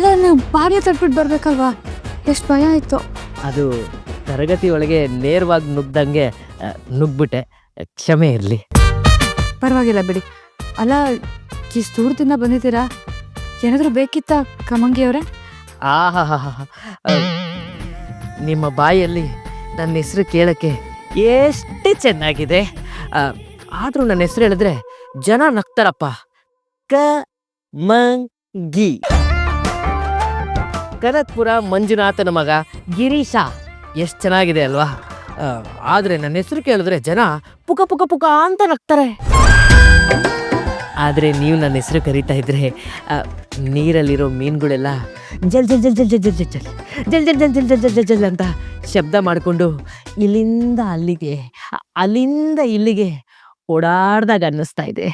ತಟ್ಬಿಟ್ಟು ಬರ್ಬೇಕಲ್ವಾ? ಎಷ್ಟು ಭಯ ಆಯ್ತು. ಅದು ತರಗತಿ ಒಳಗೆ ನೇರವಾಗಿ ನುಗ್ದಂಗೆ ಆ, ನುಗ್ಬಿಟ್ಟೆ. ಕ್ಷಮೆ ಇರಲಿ. ಪರವಾಗಿಲ್ಲ ಬಿಡಿ. ಅಲ್ಲ ಇಷ್ಟು ದೂರದಿಂದ ಬಂದಿದ್ದೀರಾ? ಏನಾದರೂ ಬೇಕಿತ್ತಾ ಕಮಂಗಿ ಅವರೇ? ಆಹಾ ನಿಮ್ಮ ಬಾಯಲ್ಲಿ ನನ್ನ ಹೆಸರು ಕೇಳಕ್ಕೆ ಎಷ್ಟು ಚೆನ್ನಾಗಿದೆ. ಆದರೂ ನನ್ನ ಹೆಸರು ಹೇಳಿದ್ರೆ ಜನ ನಗ್ತಾರಪ್ಪ. ಕ ಮಂಗಿ ಕನತ್ಪುರ ಮಂಜುನಾಥನ ಮಗ ಗಿರೀಶ ಎಷ್ಟು ಚೆನ್ನಾಗಿದೆ ಅಲ್ವಾ ಆದರೆ ನನ್ನ ಹೆಸರು ಕೇಳಿದ್ರೆ ಜನ ಪುಕ ಪುಕ ಪುಕ ಅಂತ ನಗ್ತಾರೆ ಆದರೆ ನೀವು ನನ್ನ ಹೆಸರು ಕರೀತಾ ಇದ್ರೆ ನೀರಲ್ಲಿರೋ ಮೀನುಗಳೆಲ್ಲ ಜಲ್ ಜಲ್ ಜಲ್ ಜಲ್ ಜಲ್ ಜಲ್ ಜಲ್ ಜಲ್ ಜಲ್ ಜಲ್ ಜಲ್ ಜಲ್ ಜಲ್ ಜಲ್ ಅಂತ ಶಬ್ದ ಮಾಡಿಕೊಂಡು ಇಲ್ಲಿಂದ ಅಲ್ಲಿಗೆ ಅಲ್ಲಿಂದ ಇಲ್ಲಿಗೆ ಓಡಾಡ್ದಾಗ ಅನ್ನಿಸ್ತಾ ಇದೆ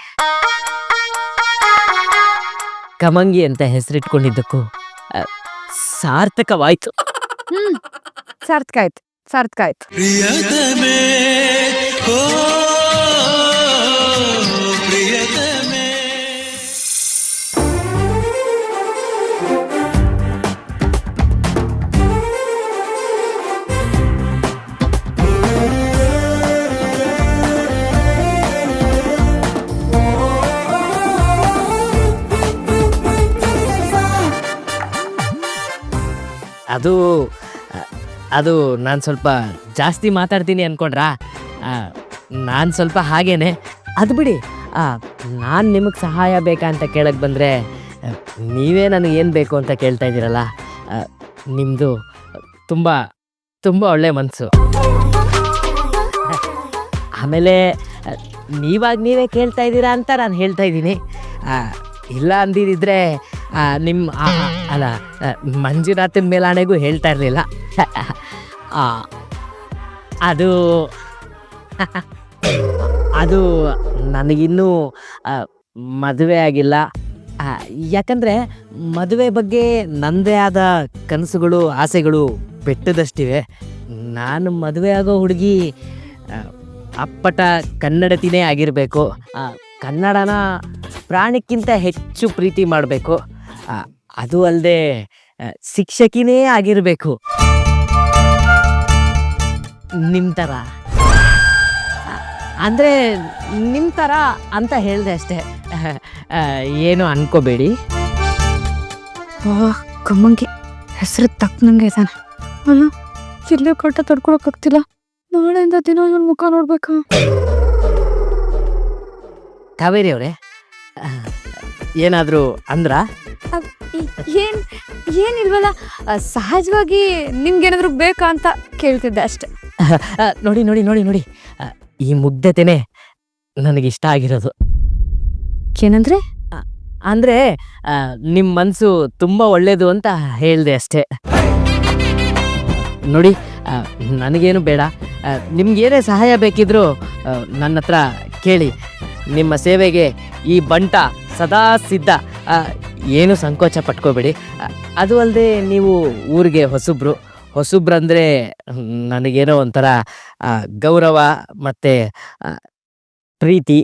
ಕಮಂಗಿ ಅಂತ ಹೆಸರಿಟ್ಕೊಂಡಿದ್ದಕ್ಕೂ ಸಾರ್ಥಕವಾಯ್ತು. ಹ್ಮ್ ಸಾರ್ಥಕ ಆಯ್ತು ಸಾರ್ಥಕ ಆಯ್ತು. ಪ್ರಿಯತಮೇ ಓ ಪ್ರಿಯತಮೇ ಅದು ಅದು ನಾನು ಸ್ವಲ್ಪ ಜಾಸ್ತಿ ಮಾತಾಡ್ತೀನಿ ಅನ್ಕೊಂಡ್ರಾ? ನಾನು ಸ್ವಲ್ಪ ಹಾಗೇನೆ. ಅದು ಬಿಡಿ ನಾನು ನಿಮಗೆ ಸಹಾಯ ಬೇಕಾ ಅಂತ ಕೇಳಕ್ಕೆ ಬಂದರೆ, ನೀವೇ ನನಗೆ ಏನು ಬೇಕು ಅಂತ ಕೇಳ್ತಾ ಇದ್ದೀರಲ್ಲ? ನಿಮ್ಮದು ತುಂಬ ತುಂಬ ಒಳ್ಳೆ ಮನಸ್ಸು ಆಮೇಲೆ, ನೀವಾಗ ನೀವೇ ಕೇಳ್ತಾ ಇದ್ದೀರಾ ಅಂತ ನಾನು ಹೇಳ್ತಾ ಇದ್ದೀನಿ. ಇಲ್ಲ ಅಂದಿದ್ದಿದ್ರೆ ನಿಮ್ಮ ಅಲ್ಲ ಮಂಜುನಾಥನ ಮೇಲಾಣೆಗೂ ಹೇಳ್ತಾ ಇರಲಿಲ್ಲ. ಅದು ಅದು ನನಗಿನ್ನೂ ಮದುವೆ ಆಗಿಲ್ಲ. ಯಾಕಂದರೆ ಮದುವೆ ಬಗ್ಗೆ ನನ್ನದೇ ಆದ ಕನಸುಗಳು, ಆಸೆಗಳು ಬೆಟ್ಟದಷ್ಟಿವೆ. ನಾನು ಮದುವೆ ಆಗೋ ಹುಡುಗಿ ಅಪ್ಪಟ ಕನ್ನಡತಿನೇ ಆಗಿರಬೇಕು. ಕನ್ನಡನ ಪ್ರಾಣಕ್ಕಿಂತ ಹೆಚ್ಚು ಪ್ರೀತಿ ಮಾಡಬೇಕು. ಅದು ಅಲ್ಲದೆ ಶಿಕ್ಷಕಿನೇ ಆಗಿರಬೇಕು. ನಿಮ್ಮ ಥರ ಆ, ಅಂದರೆ ನಿಮ್ಮ ಥರ ಅಂತ ಹೇಳಿದೆ ಅಷ್ಟೇ. ಆ, ಏನು ಅನ್ಕೋಬೇಡಿ. ಕಮ್ಮಂಗೆ. ಹೆಸರು ತಕ್ಕನಂಗೆ ಇದ್ದಾನೆ ಅಲ್ಲ ಇಲ್ಲೇ ಕಟ್ಟ ತಡ್ಕೊಳಕ್ಕಾಗ್ತಿಲ್ಲ ನಾಳೆಯಿಂದ ದಿನ ಇವನ್ ಮುಖ ನೋಡ್ಬೇಕಾ. ಕಾವೇರಿ ಅವರೇ ಏನಾದರೂ ಅಂದ್ರಾ? ಏನಿಲ್ವಲ್ಲ ಸಹಜವಾಗಿ ನಿಮ್ಗೇನಾದ್ರು ಬೇಕಾ ಅಂತ ಕೇಳ್ತಿದ್ದೆ ಅಷ್ಟೆ. ನೋಡಿ ನೋಡಿ ನೋಡಿ ನೋಡಿ. ಈ ಈ ನನಗೆ ನನಗಿಷ್ಟ ಆಗಿರೋದು. ಏನಂದ್ರೆ? ಅಂದರೆ ನಿಮ್ಮ ಮನಸ್ಸು ತುಂಬ ಒಳ್ಳೆಯದು ಅಂತ ಹೇಳಿದೆ ಅಷ್ಟೇ. ನೋಡಿ ನನಗೇನು ಬೇಡ. ನಿಮ್ಗೇನೇ ಸಹಾಯ ಬೇಕಿದ್ರೂ ನನ್ನ ಹತ್ರ ಕೇಳಿ. ನಿಮ್ಮ ಸೇವೆಗೆ ಈ ಬಂಟ ಸದಾ ಸಿದ್ಧ. ಏನು ಸಂಕೋಚ ಪಟ್ಕೋಬೇಡಿ. ಅದು ಅಲ್ಲದೆ ನೀವು ಊರಿಗೆ ಹೊಸಬ್ರು ಹೊಸಬ್ರಂದರೆ ನನಗೇನೋ ಒಂಥರ ಗೌರವ ಮತ್ತು ಪ್ರೀತಿ.